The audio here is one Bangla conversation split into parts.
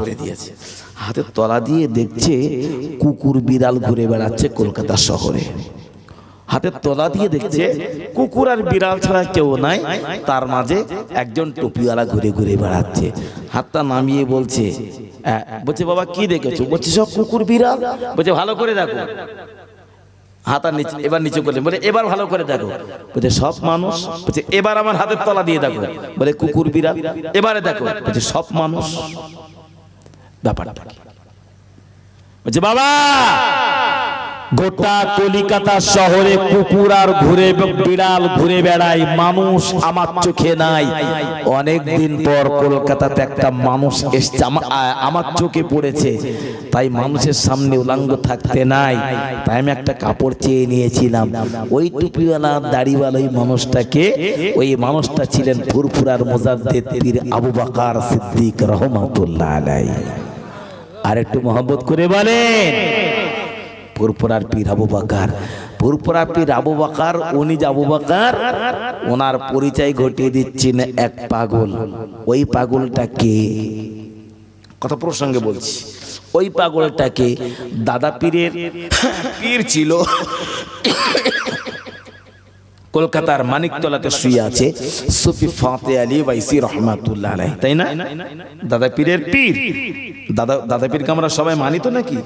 করে দিয়েছে। হাতের তলা দিয়ে দেখছে কুকুর বিড়াল ঘুরে বেড়াচ্ছে কলকাতা শহরে। হাতের তলা দিয়ে দেখছে কুকুর আর বিড়াল ছাড়া কেউ নাই, তার মাঝে একজন টুপিওয়ালা ঘুরে ঘুরে বেড়াচ্ছে। হাতটা নামিয়ে বলছে বলছে, বাবা, কি দেখেছ? বলছে, সব কুকুর বিড়াল। বলছে, ভালো করে দেখো। হাতা নিচে এবার নিচে করলেন বলে, এবার ভালো করে দেখো। বলছে, সব মানুষ? বলছে, এবার আমার হাতের তলা দিয়ে দেখো। বলে, কুকুর বিড়াল, এবারে দেখো। বলছে, সব মানুষ? ব্যাপারটা। বাবা, গোটা কলিকাতা শহরে কুকুর আর ঘুরে বিড়াল ঘুরে মানুষ আমার চোখে নাই। অনেক দিন পর কলকাতাতে একটা মানুষ এসছে আমার চোখে পড়েছে। তাই মানুষের সামনে উলাঙ্গ থাকতে নাই। তাই আমি একটা কাপড় চেয়ে নিয়েছিলাম। ওই টুপিওয়ালা দাড়িওয়ালা ওই মানুষটাকে, ওই মানুষটা ছিলেন ফুরফুরার মোজাদ্দেদ পীর আবু বাকার সিদ্দিক রহমাতুল্লাহ আলাই আর একটু মোহাম্মত করে বলেন। পুরপুরার পীর আবু বাকার পুরপুরা পীর আবু বাকার, উনি যে আবু বাকার, ওনার পরিচয় ঘটিয়ে দিচ্ছেন এক পাগল। ওই পাগলটাকে, কথা প্রসঙ্গে বলছি, ওই পাগলটাকে দাদা পীরের পীর ছিল। কলকাতার মানিকতলাতে শুয়ে আছে সুফি ফাতে আলী বাইসি রহমাতুল্লাহ আলাই তাই না? দাদা পীরের পীর। দাদা দাদা পীরকে আমরা সবাই মানি তো নাকি?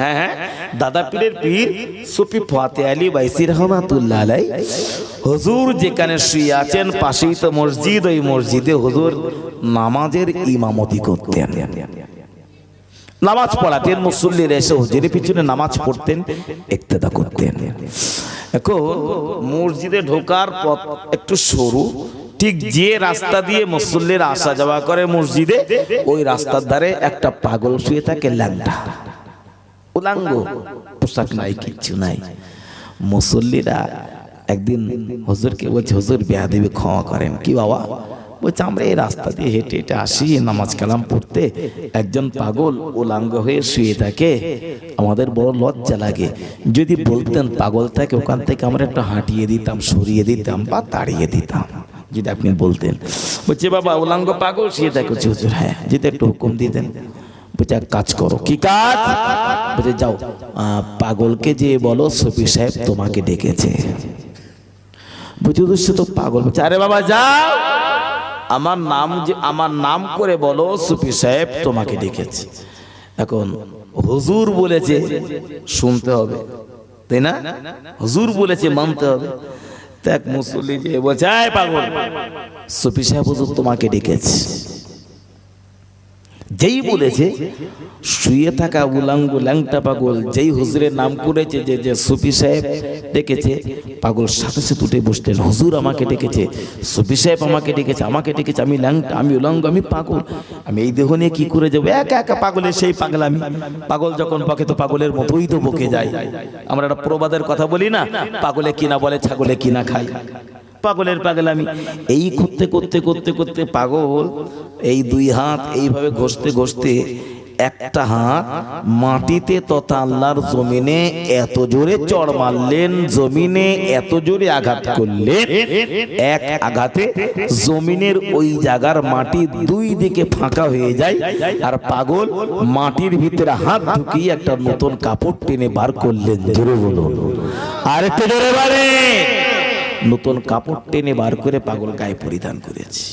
হ্যাঁ হ্যাঁ। দাদা পীরের পীর সুফি ফাতে আলী বাইসি রহমাতুল্লাহ আলাই হুজুর যেখানে শুয়ে আছেন, পাশেই তো মসজিদ, ওই মসজিদে হুজুর নামাজের ইমামতি করতেন। নামাজ পড়াতেন, মুসল্লির এসে হুজুরের পিছনে নামাজ পড়তেন ইক্তেদা করতেন। এখন মসজিদে ঢোকার পথ একটু সরু, ঠিক যে রাস্তা দিয়ে মুসল্লির আসা যাওয়া করে মসজিদে, ওই রাস্তার ধারে একটা পাগল শুয়ে থাকে ল্যাংটা। উলাঙ্গ, পোশাক নাই, কিচ্ছু নাই। মুসল্লিরা একদিন হজুরকে বলছে, হজুর, বিয়া দেবে, ক্ষমা করেন। কি বাবা? বলছে, আমরা এই রাস্তা দিয়ে হেঁটে হেঁটে আসি নামাজ কালাম পড়তে। একজন পাগল উলাঙ্গ হয়ে শুয়ে থাকে। আমাদের বড় লজ্জা লাগে। যদি বলতেন পাগলটাকে, ওখান থেকে আমরা একটু হাঁটিয়ে দিতাম, সরিয়ে দিতাম বা তাড়িয়ে দিতাম। যদি আপনি বলতেন, বলছে, বাবা, উলাঙ্গ পাগল শুয়ে থাকে। হুজুর হ্যাঁ। যদি একটু হুকুম দিতেন, বলছে, এক কাজ করো। কি কাজ? বলছে, যাও। পাগলকে যে বলো সফি সাহেব তোমাকে ডেকেছে। বুঝে তো পাগল। বলছে, আরে বাবা, যাও। আমার নাম যে, আমার নাম করে বলো, সুফি সাহেব তোমাকে ডেকেছে। এখন হুজুর বলেছে, শুনতে হবে। তাই না? হুজুর বলেছে, মানতে হবে। এক মুসল্লি যে বলছে "এই পাগল। সুফি সাহেব হুজুর তোমাকে ডেকেছে। যেই বলেছে, শুয়ে থাকা উলাঙ্গ ল্যাংটা পাগল। যেই হুজুরের নাম করেছে যে যে সুফি সাহেব ডেকেছে, পাগল সাথে সাথে উঠে বসলেন, হুজুর আমাকে ডেকেছে, সুফি সাহেব আমাকে ডেকেছে আমাকে ডেকেছে, আমি ল্যাংটা, আমি উলাঙ্গ, আমি পাগল, আমি এই দেহ নিয়ে কি করে যাব? একা একা পাগলের সেই পাগল আমি পাগল যখন বকে তো পাগলের মতোই তো বকে যায়। আমরা একটা প্রবাদের কথা বলি না, পাগলে কিনা বলে, ছাগলে কিনা খায়। পাগলের পাগল আমি এই করতে করতে করতে করতে পাগল এই দুই হাত এইভাবে ঘষতে ঘষতে একটা হাত মাটিতে তথা আল্লাহর জমিনে এত জোরে চড় মারলেন, জমিনে এত জোরে আঘাত করলেন, এক আঘাতে জমিনের ওই জায়গার মাটি দুই দিকে ফাঁকা হয়ে যায় আর পাগল মাটির ভিতরে হাত ঢুকিয়ে একটা নতুন কাপড় টেনে বার করলেন। জোরে বলুন। আর একটু জোরে নতুন কাপড় টেনে বার করে পাগল গায়ে পরিধান করেছে।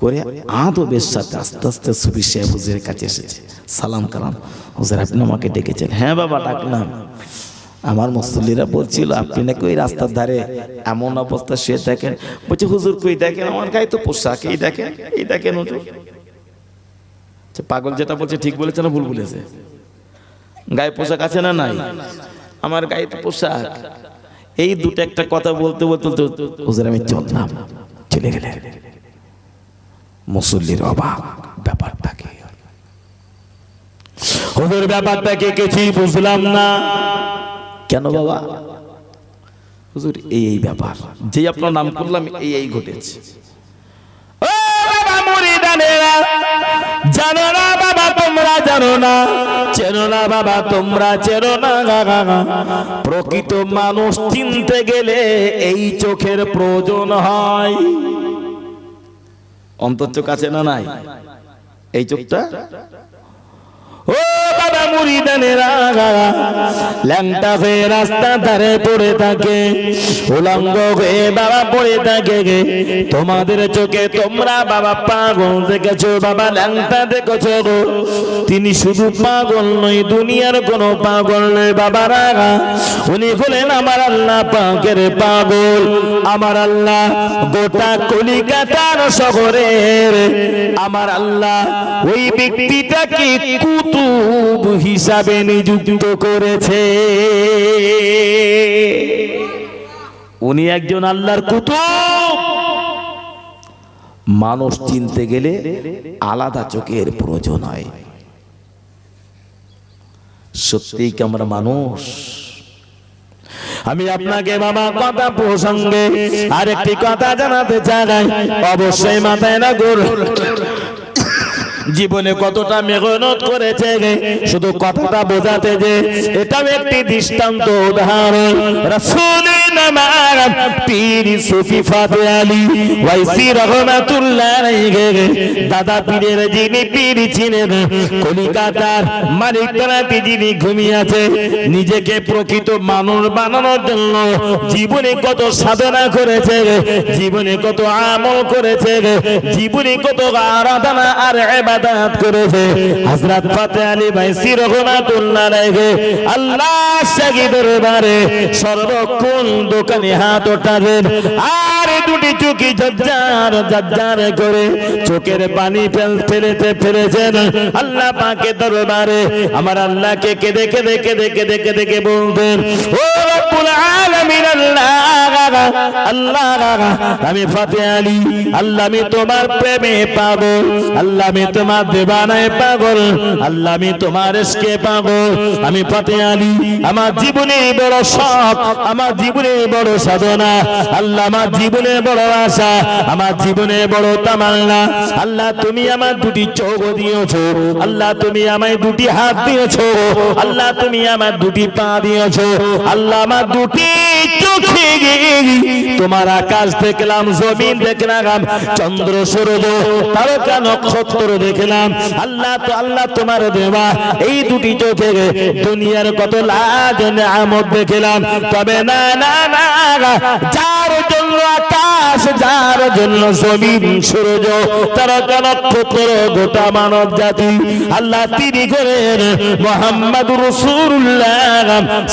করে আদবের সাথে আস্তে আস্তে সুফি সাহেব হুজুরের কাছে এসেছে। সালাম কালাম। হুজুর আপনি আমাকে ডেকেছেন। হ্যাঁ বাবা ডাকলাম। আমার মুসল্লিরা বলছিল আপনি নাকি ওই রাস্তার ধারে এমন অবস্থা শুয়ে থাকেন বলছে হুজুর কই দেখেন? আমার গায়ে তো পোশাক এই দেখেন এই দেখেন হুজুর আচ্ছা, পাগল যেটা বলছে ঠিক বলেছে না ভুল বলেছে? গায়ে পোশাক আছে না নাই? আমার গায়ে তো পোশাক। এই দুটো একটা কথা বলতে বলতে হুজুর আমি চললাম, চলে গেলে মুসল্লির অভাব ব্যাপারটা কি হুজুর ব্যাপারটাকে কিছুই বুঝলাম না। কেন বাবা? হুজুর, এই এই ব্যাপার। যেই আপনার নাম করলাম, এই এই ঘটেছে ও বাবা মুরিদানেরা, জানো না বাবা, তোমরা জানো না। চেনো না বাবা, তোমরা চেনো না। প্রকৃত মানুষ চিনতে গেলে এই চোখের প্রয়োজন হয়। অন্তর চোখ আছে না নাই? এই চোখটা? তোমাদের চোখে তোমরা বাবা পাগল দেখেছ, বাবা ল্যাংটা দেখেছ গো। তিনি শুধু পাগল নয়, দুনিয়ার কোনো পাগল নয়, বাবা রাগা। উনি হলেন আমার আল্লাহ পাকের পাগল, আমার আল্লাহ গোটা কলিকাতার শহরের। আমার আল্লাহ ওই ব্যক্তিটাকে কুতুব? হিসাবে নিযুক্ত করেছে। উনি একজন আল্লাহর কুতুব। মানুষ চিনতে গেলে আলাদা চোখের প্রয়োজন হয়। সত্যিই কি আমরা মানুষ? আমি আপনাকে বাবা, কথা প্রসঙ্গে আরেকটি কথা জানাতে চাই। অবশ্যই মাথায় না গোল জীবনে কতটা মেহনত করেছে শুধু কথাটা বোঝাতে যে এটাও একটি দৃষ্টান্ত উদাহরণ। নামাজ পীর সুফি ফাতে আলী ওয়াইসি রহমাতুল্লাহ দাদা পীরের যিনি পীর ছিলেন, কলিকাতার যিনি নিজেকে প্রকৃত মানুষ বানানোর জন্য জীবনে কত সাধনা করেছে জীবনে কত আমল করেছে জীবনে কত আরাধনা আর ইবাদত করেছে। হযরত ফাতে আলী ভাই সিরহমাতুল্লাহ আলাইহি আল্লাহ শাহী দরবারে সর্বক্ষণ দোকানে হাত ওঠাবেন আর দুটি চোখে ঝরঝার ঝরঝার করে চোখের পানি ফেল ফেলেতে ফেলেছেন। আল্লাহ পাকে দরবারে আমার আল্লাহকে কেঁদে কেঁদে কেঁদে কেঁদে কেঁদে কে বলতেন, ও রব্বুল আলামিন, আল্লাহ আল্লাহ, আমি ফাতে আলী, আল্লাহ আমি তোমার প্রেমে পাগল, আল্লাহ আমি তোমার দেবানায় পাগল। আল্লাহ, আমি তোমার এসকে পাগল। আমি ফাতে আলী, আমার জীবনে বড় শখ, আমার জীবনে বড় সাধনা। আল্লাহ, আমার জীবনে বড় আশা, আমার জীবনে বড় তামান্না। আল্লাহ, তুমি আমার দুটি চোখ দিয়েছ। আল্লাহ, তুমি আমায় দুটি হাত দিয়েছ। আল্লাহ, তুমি আমার দুটি পা দিয়েছ। আল্লাহ, আমার দুটি চোখে তোমার আকাশ দেখলাম, জমিন দেখলাম, চন্দ্র সূর্য, তারকা নক্ষত্র দেখলাম আল্লাহ তো, আল্লাহ তোমার দেওয়া। এই দুটি চোখে দুনিয়ার কত লাজ আমদ দেখলাম। তবে না না না, যার জন্য আকাশ, যার জন্য জমিন, সূর্য তারকা নক্ষত্র গোটা মানব জাতি? আল্লাহ তিনি করেন মোহাম্মদ রসুল্লাহ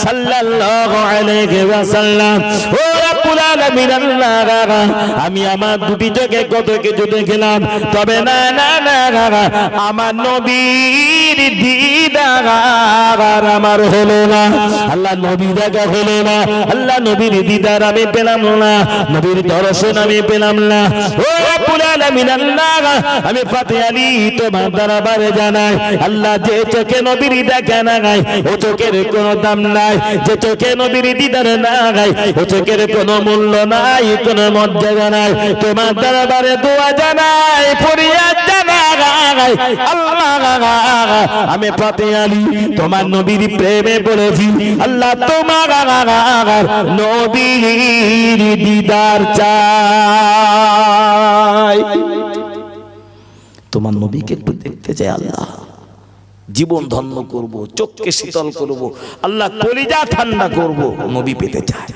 সাল্লাল্লাহু আলাইহি ওয়াসাল্লাম। ও আমি আমার দুটি জায়গায় কত কিছু দেখলাম তবে না না না আমার দিদার আমার হলো না। আল্লাহ নবী দেখা হলো না। আল্লাহ নবীর দিদার আমি পেলাম না। নবীর দর্শন আমি পেলাম না। আমি তোমার দরবারে জানাই। আল্লাহ যে চোখে নবীর দেখা না গায় ও চোখের কোনো দাম নাই। যে চোখে নবীর দিদার না গায় ও চোখের কোনো মূল্য নাই, কোনো মর্যাদা নাই। তোমার দরবারে দোয়া জানাই, ফরিয়াদ জানাই। আমি আলী তোমার নবীর প্রেমে বলেছি আল্লাহ তোমার নবীর দিদার চাই। তোমার নবীকে একটু দেখতে চাই, আল্লাহ। জীবন ধন্য করব, চোখকে শীতল করব, আল্লাহ কলিজা ঠান্ডা করব, নবী পেতে চায়।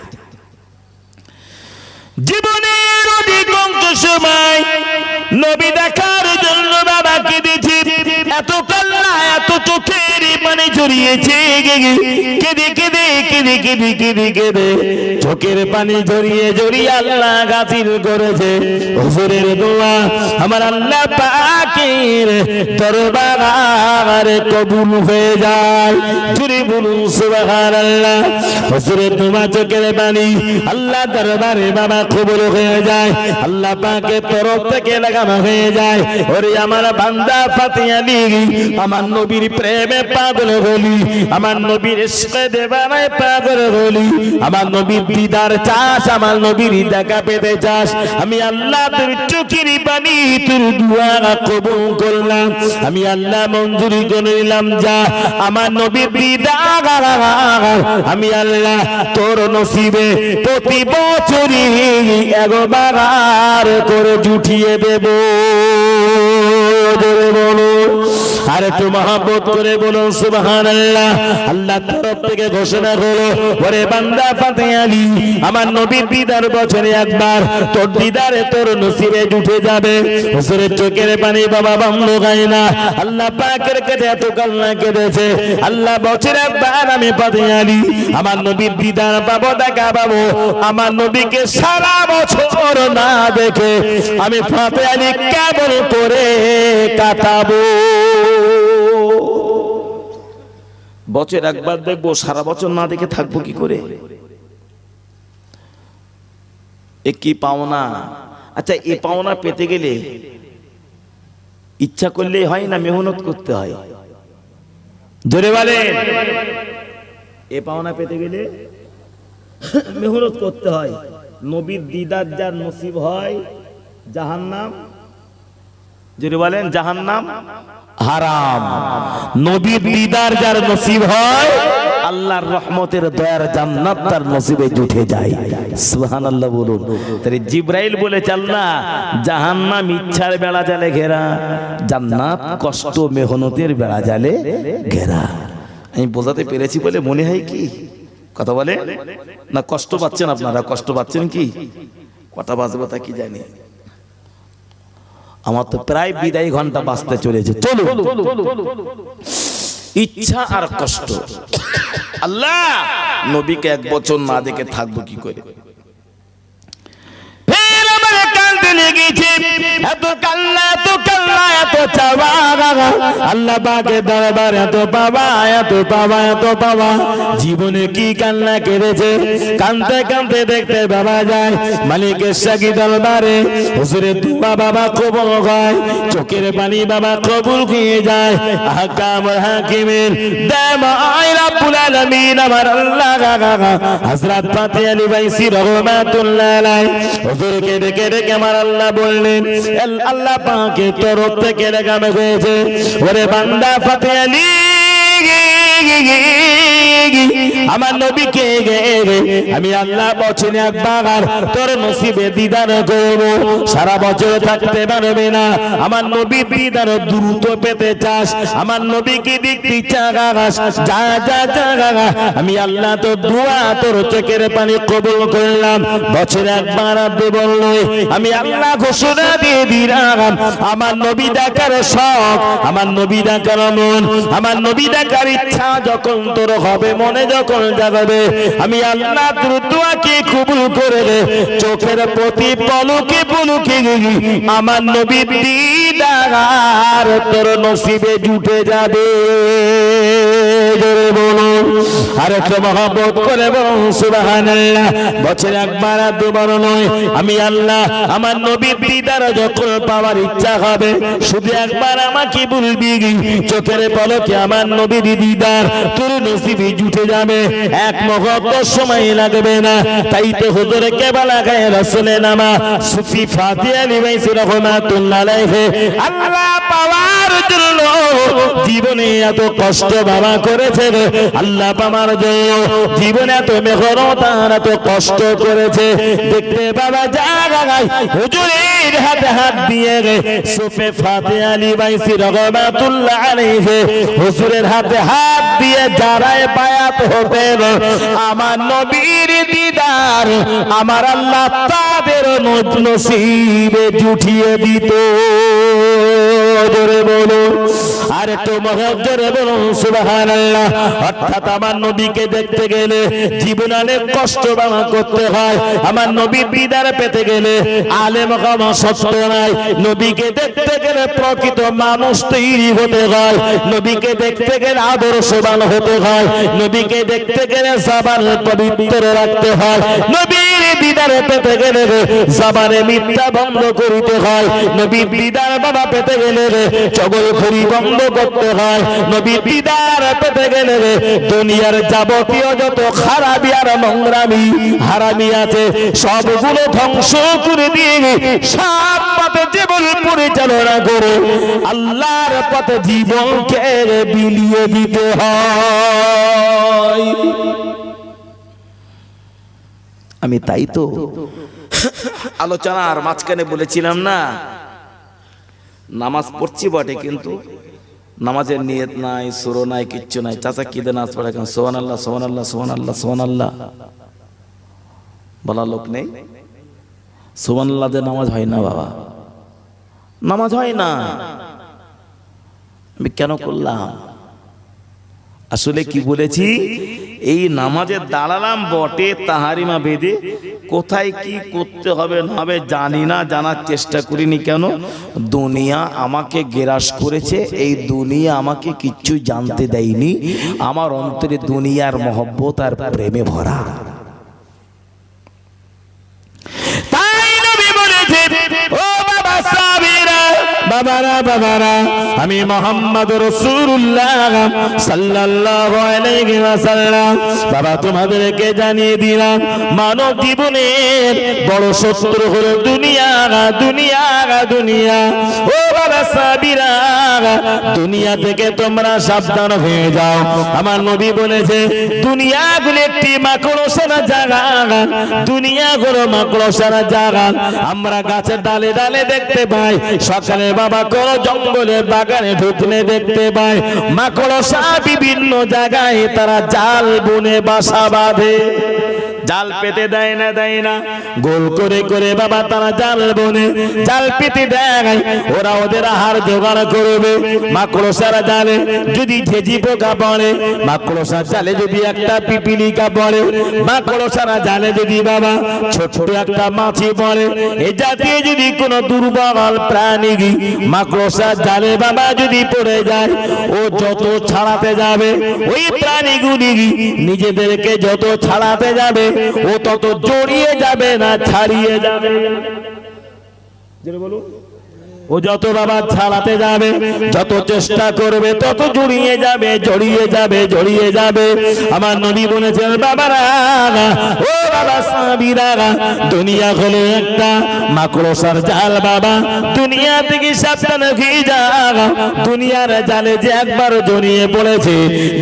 জীবনের অধিকাংশ সময় নবী দেখার জন্য বাবা কেঁদেছি এত কান্না এত চোখের জড়িয়েছে কেঁদে কেঁদে কেঁদে কেঁদে কেঁদে কেঁদে। চোখের পানি জড়িয়ে জড়িয়ে আল্লাহ গাফিল করেছে। হুজুরের দোয়া আমার আল্লাহ পাকের দরবারে কবুল হয়ে যায়। জুড়ে বলুন, সুবহানাল্লাহ। হুজুরের দোয়া চোখের পানি আল্লাহ দরবারে বাবা কবুল হয়ে যায়। আল্লাহ পাকের তরফ থেকে লাগানো হয়ে যায়। ওরে আমার বান্দা ফাতিয়া আমার নবীর প্রেমে পাগল হলি আমার নবীর দেবানায় পাগল হলি আমার নবীর দিদার চাস আমার নবীর দেখা পেতে চাস। আমি আল্লাহ তোর চোখের পানি, তোর দুয়া কবুল করলাম। আমি আল্লাহ মঞ্জুরি করে নিলাম, যা আমার নবীর দিদার। আমি আল্লাহ তোর নসিবে প্রতি বছরই একবার করে জুটিয়ে দেব বলুন আর একটু মহাব্বত করে বলুন, সুবহানাল্লাহ। আল্লাহ তরফ থেকে ঘোষণা হলো, ওরে বান্দা ফাতে আলী, আমার নবীর দিদার বছরে একবার তোর দিদারে তোর নসিবে জুটে যাবে। হুজুরের চোখের পানি বাবা বন্ধ গায় না। আল্লাহ পাকের কাছে এত কান্না কেঁদেছে আল্লাহ বছরে একবার আমি ফাতে আলী, আমার নবীর দিদার পাবো, দেখা পাবো। আমার নবীকে সারা বছর না দেখে আমি ফাতে আলী কেবল করে কাটাবো। বছর একবার দেখব, সারা বছর না দেখে থাকব কি করে? এ কি পাওনা? আচ্ছা এ পাওনা পেতে গেলে ইচ্ছা করলেই হয় না, মেহনত করতে হয়? জোরে বলে এ পাওনা পেতে গেলে মেহনত করতে হয়। নবীর দিদার যার নসিব হয় জাহান্নাম। যদি বলেন, জাহান্নাম। হারাম। নবীর দিদার যার নসিব হয়, আল্লাহর রহমতের দয়ার জান্নাত তার নসিবে জুটে যায়। সুবহানাল্লাহ বলুন। তাহলে জিব্রাইল বলেছে আল্লাহ জাহান্নাম ইচ্ছার বেড়া জালে ঘেরা, জান্নাত কষ্ট মেহনতের বেড়া জালে ঘেরা। আমি বোঝাতে পেরেছি বলে মনে হয় কি? কথা বলে? না কষ্ট পাচ্ছেন আপনারা? কষ্ট পাচ্ছেন কি? কটা বাজবে তা কি জানি? আমার তো প্রায় বিদায় ঘণ্টা বাঁচতে চলেছে। চলো ইচ্ছা আর কষ্ট। আল্লাহ! নবীকে এক বছর না দেখে থাকব কি করে? এত কান্না আল্লাহ পাকে দরবার এত পাবা এত পাবা এত পাবা জীবনে কি কান্না কেঁদেছে কানতে কানতে দেখতে বাবা যায় মালিকের সাকি দরবারে। হুজুরে বাবা চোখের পানি বাবা কবুল হয়ে যায়। হাকিমের আমার আল্লাহ হযরত আলী বাইসি রহমাতুল্লাহ হুজুরকে ডেকে ডেকে আমার আল্লাহ বললেন আল- আল্লাহ পাকের তরফ থেকে লেখানো হয়েছে। ওরে বান্দা ফাতে আলী আমার আমি আল্লাহ একবার তোর নসিবে দিদার সারা বছর থাকতে পারবে না। আমার নবী দিদার দ্রুত পেতে চাস। আমার চাস যা যা যা আমি আল্লাহ তো দোয়া, তোর চোখের পানি কবুল করলাম। বছরে একবার আপনি বললই আমি আল্লাহ ঘোষণা দিয়ে দিলাম। আমার নবী দেখার শখ, আমার নবী দেখার মন, আমার নবী দেখার ইচ্ছা যখন তোর হবে, মনে যখন জাগাবে, আমি আল্লাহ তোর দোয়াকে কবুল করে রে চোখের প্রতি পলকে পলকে আমার নবী দিদার তোর নসিবে জুটে যাবে। আর একটু মহব্বত করে সুবহানাল্লাহ। বছরে একবার আর দুবার নয়। আমি আল্লাহ, আমার নবীর দিদার যখন পাওয়ার ইচ্ছা হবে, শুধু একবার আমাকে বলবি চোখের পলকে আমার নবীর দিদার তোর নসিবে জুটে যাবে। এক মহব্বত সময় লাগবে না। তাই তো হুজুরে কেবলা গায়ে রসুলে নামা সুফি ফাতি আলী রহমাতুল্লাহ আলাইহি। আল্লাহ পাওয়ার জন্য জীবনে এত কষ্ট বাবা করেছে রে। আল্লাহ পাওয়ার জন্য জীবনে এত মেহরতার এত কষ্ট করেছে, দেখতে বাবা জাগায় হুজুরের হাতে হাত দিয়ে রে, সুফে ফাতে আলী বাইসি রহমাতুল্লাহ আলাইহি, হুজুরের হাতে হাত দিয়ে যারায় বায়াত হতেন আমার নবীর দিদার, আমার আল্লাহ তাদের নসিবে জুঠিয়ে দিত। জোরে আর একটু সুবহানাল্লাহ। অর্থাৎ আমার নবীকে দেখতে গেলে জীবনে অনেক কষ্ট করতে হয়। আমার নবীর দিদার পেতে গেলে সত্য নাই। নবীকে দেখতে গেলে প্রকৃত মানুষ তৈরি হতে হয়। নবীকে দেখতে গেলে আদর্শবান হতে হয়। নবীকে দেখতে গেলে সাবান পবিত্র রাখতে হয়। নবীর দিদার পেতে গেলে জাবানে মিথ্যা বন্ধ করিতে হয়। নবীর দিদার বাবা পেতে গেলে রে চগল খড়ি বন্ধ করতে হয়। নবীর দিদার পেতে গেলে দুনিয়ার যাবতীয় যত খারাপি আর নোংরামি, হারামি আছে, সবগুলো ধ্বংস করে দিয়ে সব পথে জীবন পরিচালনা করে আল্লাহর পথে জীবনকে বিলিয়ে দিতে হয়। আমি তাই তো। আলোচনার মাঝখানে বলেছিলাম না, নামাজ পড়ছি বটে কিন্তু নামাজের নিয়ত নাই সুরো নাই, কিচ্ছু নাই। চাচা কি দেন আজ পড়ে কেন সোহান আল্লাহ সোহান আল্লাহ সোহান আল্লাহ সোহান আল্লাহ বলার লোক নেই? সোহান আল্লাহ দিয়ে নামাজ হয় না বাবা। নামাজ হয় না। আমি কেন করলাম? আসলে কি বলেছি? এই নামাজে দাঁড়ালাম, বটে তাহারিমা বেদে। কোথায় কি করতে হবে না হবে জানি না, জানার চেষ্টা করিনি কেন? দুনিয়া আমাকে গ্রাস করেছে, এই দুনিয়া আমাকে কিচ্ছু জানতে দেয়নি। আমার অন্তরে দুনিয়ার মহব্বত আর প্রেমে ভরা তাই নবী বলেছে ও বাবা সাবিরা বাবারা বাবারা, আমি মোহাম্মদ রসুল্লাহ সাল্লাল্লাহু বাবা, তোমাদেরকে জানিয়ে দিলাম, মানব জীবনের বড় শত্রু হলো দুনিয়া দুনিয়া দুনিয়া। ও সাবিরা, দুনিয়া থেকে তোমরা সাবধান হয়ে যাও। আমার নবী বলেছে দুনিয়া গুলো একটি মাকড়সারা জায়গা দুনিয়া গুলো মাকড়সারা জায়গা। আমরা গাছের ডালে ডালে দেখতে পাই, সকালে বাবা কোনো জঙ্গলে, বাগানে ঢুকলে দেখতে পাই। মাকড়সা বিভিন্ন জায়গায় তারা জাল বুনে বাসা বাঁধে। জাল পেতে দেয় না দেয় না। গোল করে করে বাবা তারা জাল বনে জাল পেতে দেয়। ওরা ওদের আহার জোগাড় করবে। মাকড়সারা জালে যদি ঝেঝি পোকা পড়ে মাকড়সার জালে যদি একটা পিপিলিকা পড়ে মাকড়সারা জালে যদি বাবা ছোট একটা মাছি পড়ে এ জাতীয় যদি কোনো দুর্বল প্রাণী মাকড়সার জালে বাবা যদি পড়ে যায় ও যত ছাড়াতে যাবে ওই প্রাণীগুলি নিজেদেরকে যত ছাড়াতে যাবে ও তত জড়িয়ে যাবে না ছাড়িয়ে যাবে। ও যত বাবা ছাড়াতে যাবে, যত চেষ্টা করবে, তত জড়িয়ে যাবে জড়িয়ে যাবে জড়িয়ে যাবে। আমার নবী বলেছেন, বাবারা, ও বাবা সাবিরা দুনিয়া হলো একটা মাকড়সার জাল, বাবা। দুনিয়া থেকে সাবধান হয়ে যা, দুনিয়ার জালে যে একবার জড়িয়ে পড়েছে,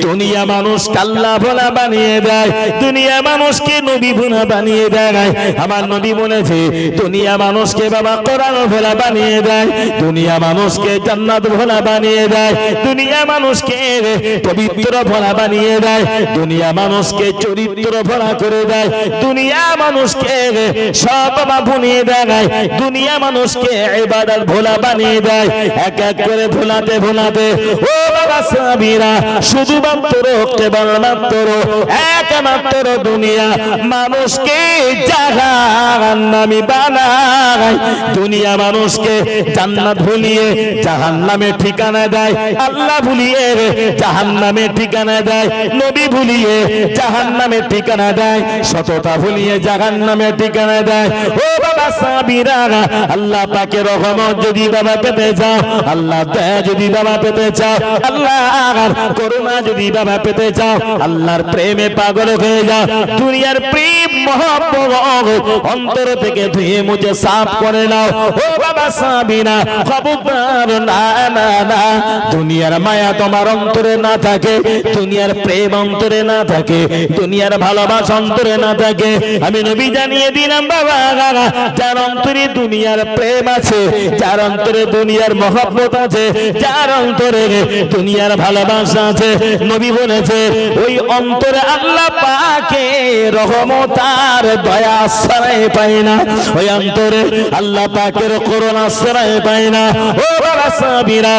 দুনিয়া মানুষ কাল্লা ভোলা বানিয়ে দেয়, দুনিয়া মানুষকে নবী ভুনা বানিয়ে দেয়। আমার নবী বলেছে, দুনিয়া মানুষকে বাবা কোরআন ভোলা বানিয়ে দেয়। দুনিয়া মানুষকে জান্নাত ভোলা বানিয়ে দেয়, দুনিয়া মানুষকে পবিত্র ভোলা বানিয়ে দেয়, দুনিয়া মানুষকে চরিত্র ভোলা করে দেয়, দুনিয়া মানুষকে সব ভুনিয়ে দেয়, দুনিয়া মানুষকে ইবাদত ভোলা বানিয়ে দেয়, এক এক করে ভোলাতে ভোলাতে। ও বাবা সাবিরা শুধুমাত্র কেবল মাত্র একমাত্র দুনিয়া মানুষকে জাহান্নামী বানায়। দুনিয়া মানুষকে জান্নাত ভুলিয়ে জাহান্নামে ঠিকানা দেয়। আল্লাহ ভুলিয়ে জাহান্নামে ঠিকানা দেয়। নবী ভুলিয়ে জাহান্নামে ঠিকানা দেয়। সততা ভুলিয়ে জাহান্নামে ঠিকানা দেয়। ও বাবা সাবিরা আল্লাহ পাকে রহমত যদি বাবা পেতে চাও, আল্লাহ দয়া যদি বাবা পেতে চাও, আল্লাহ করুণা যদি বাবা পেতে চাও, আল্লাহর প্রেমে পাগল হয়ে যাও। দুনিয়ার প্রেম, মহব্বত, অন্তর থেকে ধুয়ে মুছে সাফ করে নাও। ও বাবা সাবিনা খবরদার দুনিয়ার মায়া তোমার অন্তরে না থাকে, দুনিয়ার প্রেম অন্তরে না থাকে, দুনিয়ার ভালোবাসা অন্তরে না থাকে। আমি নবী জানিয়ে দিলাম, বাবা যার অন্তরে দুনিয়ার প্রেম আছে, যার অন্তরে দুনিয়ার মহব্বত আছে, যার অন্তরে দুনিয়ার ভালোবাসা আছে, নবী বলেছে, ওই অন্তরে আল্লাহ পাকে রহমতার দয়া আশ্রয় পায় না। ওই অন্তরে আল্লাহ পাকের করোনা আশ্রয় পায় না ও বাবা সাবিরা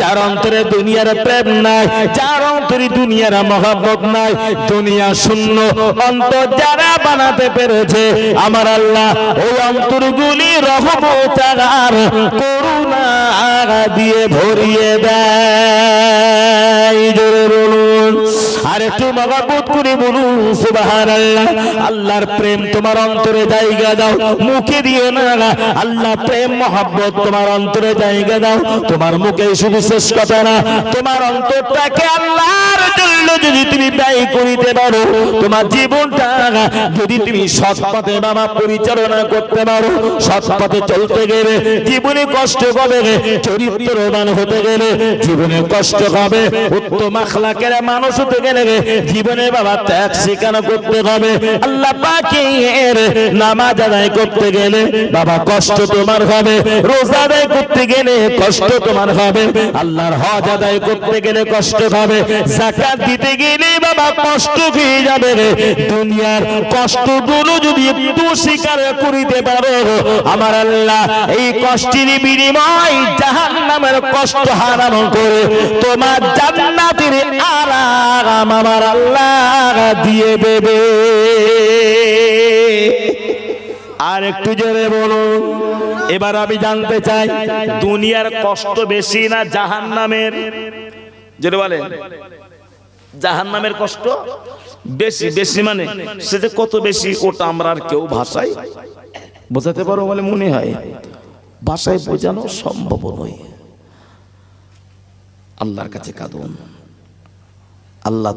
যার অন্তরে দুনিয়ার প্রেম নাই, যার অন্তরে দুনিয়ার মহব্বত নাই, দুনিয়া শূন্য অন্তর যারা বানাতে পেরেছে, আমার আল্লাহ ওই অন্তরগুলি রহমত আর করুণা দিয়ে ভরিয়ে দেয়। জোরে বলুন। আর একটু মহাবুত করে বলুন সুবাহান আল্লাহ আল্লাহর প্রেম তোমার অন্তরে জায়গা দাও, মুখে দিও না। আল্লাহ প্রেম, মহাব্বত তোমার অন্তরে জায়গা দাও। তোমার মুখে শুধু শেষ কথা না, তোমার অন্তরটাকে আল্লাহর জন্য যদি তুমি ব্যয় করিতে পারো, তোমার জীবনটা যদি তুমি সৎ পথে বাবা পরিচালনা করতে পারো, সৎ পথে চলতে গেলে জীবনে কষ্ট হবে চরিত্রবান হতে গেলে জীবনে কষ্ট হবে উত্তম আখলাকের মানুষ হতে গেলে জীবনে বাবা ত্যাগ স্বীকার করতে হবে। আল্লাহ পাকের নামাজ আদায় করতে গেলে বাবা কষ্ট তোমার হবে, রোজা আদায় করতে গেলে কষ্ট তোমার হবে, আল্লাহর হজ আদায় করতে গেলে কষ্ট হবে জাকাত দিতে গেলে বাবা কষ্ট হয়ে যাবে রে। দুনিয়ার কষ্টগুলো যদি একটু স্বীকার করিতে পারো, আমার আল্লাহ এই কষ্টের বিনিময় জাহান নামের কষ্ট হারানো করে তোমার জান্নাতের আরাম আমার আল্লাহ দিয়ে দেবে। আর একটু জোরে বলুন, এবার আমি জানতে চাই, দুনিয়ার কষ্ট বেশি না জাহান নামের যেটা বলেন। জাহান নামের কষ্ট বেশি বেশি মানে সে যে কত বেশি, ওটা আমরা আর কেউ ভাষায় বোঝাতে পারো বলে মনে হয়। ভাষায় বোঝানো সম্ভব নয়। আল্লাহর কাছে কাঁদুন। আল্লাহ